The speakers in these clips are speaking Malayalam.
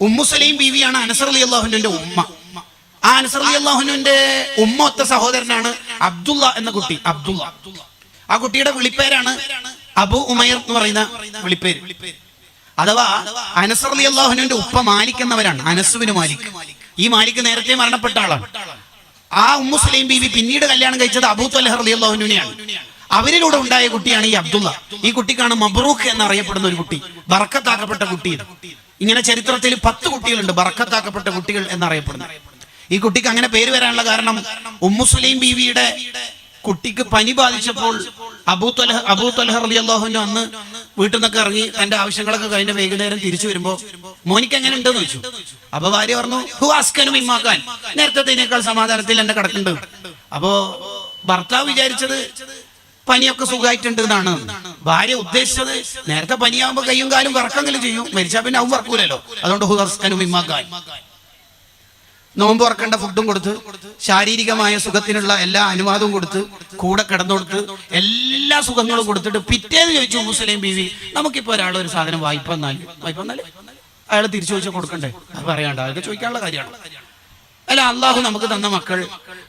ഉമ്മുസലീം ബീവിയാണ് അനസർ അലി അള്ളാഹുനുവിന്റെ ഉമ്മ. ആ അനസർ അലി അള്ളാഹുനുവിന്റെ ഉമ്മ ഒത്ത സഹോദരനാണ് അബ്ദുള്ള എന്ന കുട്ടി അബ്ദുള്ള. ആ കുട്ടിയുടെ വിളിപ്പേരാണ് അബു ഉമയർ എന്ന് പറയുന്ന വിളിപ്പേര്. അഥവാ അനസർ അലി അള്ളാഹുനുവിന്റെ ഉപ്പ മാലിക് എന്നവരാണ് അനസുവിന് മാലിക്. ഈ മാലിക് നേരത്തെ മരണപ്പെട്ട ആളാണ്. ആ ഉമ്മുസലീം ബീവി പിന്നീട് കല്യാണം കഴിച്ചത് അബൂ തലഹർ അലി അള്ളാഹുനുവിനെയാണ് അവരിലൂടെ ഉണ്ടായ കുട്ടിയാണ് ഈ അബ്ദുള്ള. ഈ കുട്ടിക്കാണ് മബ്രൂഖ് എന്നറിയപ്പെടുന്ന ഒരു കുട്ടി ബറക്കത്താക്കപ്പെട്ട കുട്ടി. ഇങ്ങനെ ചരിത്രത്തിൽ പത്ത് കുട്ടികളുണ്ട് ബർക്കത്താക്കപ്പെട്ട കുട്ടികൾ എന്നറിയപ്പെടുന്നു. ഈ കുട്ടിക്ക് അങ്ങനെ പേര് വരാനുള്ള കാരണം ഉമ്മുസുലൈം ബീവിയുടെ കുട്ടിക്ക് പനി ബാധിച്ചപ്പോൾ അബൂ തൊലഹ അബൂ തൊലഹർ അലി അള്ളാഹുവിന്റെ അന്ന് വീട്ടിൽ നിന്നൊക്കെ ഇറങ്ങി തന്റെ ആവശ്യങ്ങളൊക്കെ കഴിഞ്ഞ വൈകുന്നേരം തിരിച്ചു വരുമ്പോ മോനിക്ക് എങ്ങനെ ഉണ്ടെന്ന് വെച്ചു അപ്പൊ ഭാര്യ പറഞ്ഞു ഹു അസ്കനും ഇമ്മാക്കാൻ നേരത്തെ സമാധാനത്തിൽ എന്റെ കിടക്കുന്നുണ്ട്. അപ്പോ ഭർത്താവ് വിചാരിച്ചത് പനിയൊക്കെ സുഖമായിട്ടുണ്ട് എന്നാണ്. ഭാര്യ ഉദ്ദേശിച്ചത് നേരത്തെ പനിയാകുമ്പോ കയ്യും കാലും വറക്കെങ്കിലും ചെയ്യും. മരിച്ചാ പിന്നെ അവൻ വറക്കൂലല്ലോ. അതുകൊണ്ട് ഹുദർസ്കനും ഇമ്മാക്കാൻ നോമ്പ് ഉറക്കേണ്ട ഫുഡും കൊടുത്ത് ശാരീരികമായ സുഖത്തിനുള്ള എല്ലാ അനുവാദവും കൊടുത്ത് കൂടെ കിടന്നുകൊടുത്ത് എല്ലാ സുഖങ്ങളും കൊടുത്തിട്ട് പിറ്റേന്ന് ചോദിച്ചു മുസ്ലിം ബീവി നമുക്കിപ്പോ ഒരാൾ ഒരു സാധനം വായ്പ എന്നാൽ വായ്പ എന്നാൽ അയാൾ തിരിച്ചു ചോദിച്ചാൽ കൊടുക്കണ്ടേ? അത് പറയാണ്ട്. അതൊക്കെ ചോദിക്കാനുള്ള കാര്യമാണ്. അല്ല അള്ളാഹു നമുക്ക് തന്ന മക്കൾ.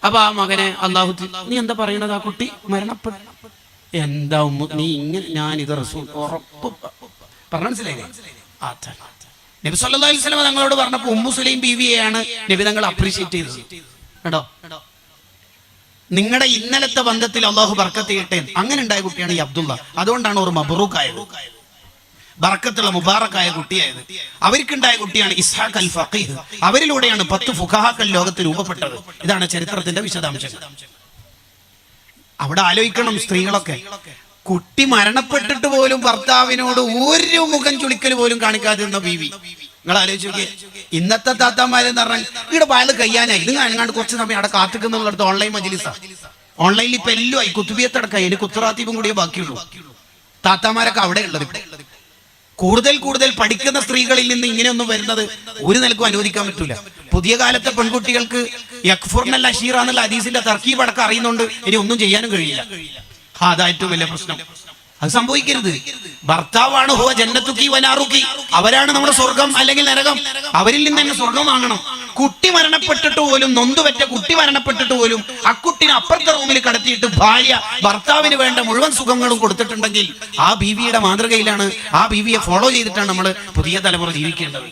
അപ്പൊ ആ മകനെ അള്ളാഹു നീ എന്താ പറയണത് ആ കുട്ടി? മരണപ്പെട്ടു. എന്താ നീ ഇങ്ങനെ ഞാൻ ഇത് റസൂൽ ഉറപ്പ് പറഞ്ഞ മനസ്സിലായില്ലേ? അതാണ് നബി സല്ലല്ലാഹു അലൈഹി വസല്ലം തങ്ങളോട് പറഞ്ഞപ്പോൾ ഉമ്മു സുലൈം ബീവിയെയാണ് നബി തങ്ങൾ അപ്രീഷിയേറ്റ് ചെയ്തത്. കേട്ടോ നിങ്ങളുടെ ഇന്നലത്തെ ബന്ധത്തിൽ അള്ളാഹു ബർക്കത്ത് ചെയ്യട്ടെ അങ്ങനെ ഉണ്ടായ കുട്ടിയാണ് ഈ അബ്ദുള്ള. അതുകൊണ്ടാണ് ഒരു മബറൂക്കായത് ബർക്കത്തുള്ള മുബാറക്കായ കുട്ടിയായത്. അവർക്കുണ്ടായ കുട്ടിയാണ് ഇസ്ഹാഖ് അൽ ഫഖീഹ്. അവരിലൂടെയാണ് പത്ത് ഫുഖഹാക്കൾ ലോകത്ത് രൂപപ്പെട്ടത്. ഇതാണ് ചരിത്രത്തിന്റെ വിശദാംശങ്ങൾ. അവിടെ ആലോചിക്കണം സ്ത്രീകളൊക്കെ. കുട്ടി മരണപ്പെട്ടിട്ട് പോലും ഭർത്താവിനോട് ഒരു മുഖം ചുളിക്കൽ പോലും കാണിക്കാതിരുന്ന ബീവി. നിങ്ങൾ ആലോചിച്ചു ഇന്നത്തെ താത്താമാരെന്ന് പറഞ്ഞാൽ ഇവിടെ പാൽ കയ്യാനായി. ഇത് കാണാണ്ട് കുറച്ച് സമയം അവിടെ കാത്തിക്കുന്നുള്ളടത്ത് ഓൺലൈൻ മജിലിസ. ഓൺലൈനിൽ ഇപ്പൊ എല്ലാം ആയി. കുത്തുബിയത്തടക്കം അതിന് കുത്തുറാത്തീപും കൂടിയേ ബാക്കിയുള്ളൂ. താത്താമാരൊക്കെ അവിടെ ഉള്ളത് കൂടുതൽ കൂടുതൽ പഠിക്കുന്ന സ്ത്രീകളിൽ നിന്ന് ഇങ്ങനെയൊന്നും വരുന്നത് ഒരു നിലക്കും അനുവദിക്കാൻ പറ്റൂല. പുതിയ കാലത്തെ പെൺകുട്ടികൾക്ക് യക്ഫുറിനല്ല അഷീറ എന്നുള്ള ഹദീസിന്റെ തർക്കീബ് അടക്കം അറിയുന്നുണ്ട്. ഇനി ഒന്നും ചെയ്യാനും കഴിയില്ല. അതാ ഏറ്റവും വലിയ പ്രശ്നം. അത് സംഭവിക്കരുത്. ഭർത്താവാണ് ഹോ ജന്നത്തുക്കി വനാറുക്കി അവരാണ് നമ്മുടെ സ്വർഗം അല്ലെങ്കിൽ നരകം. അവരിൽ നിന്ന് തന്നെ സ്വർഗം വാങ്ങണം. കുട്ടി മരണപ്പെട്ടിട്ട് പോലും നൊന്തുപറ്റ കുട്ടി മരണപ്പെട്ടിട്ട് പോലും ആ കുട്ടിനെ അപ്പുറത്തെ റൂമിൽ കടത്തിയിട്ട് ഭാര്യ ഭർത്താവിന് വേണ്ട മുഴുവൻ സുഖങ്ങളും കൊടുത്തിട്ടുണ്ടെങ്കിൽ ആ ബീവിയുടെ മാതൃകയിലാണ് ആ ബീവിയെ ഫോളോ ചെയ്തിട്ടാണ് നമ്മൾ പുതിയ തലമുറ ജീവിക്കേണ്ടത്.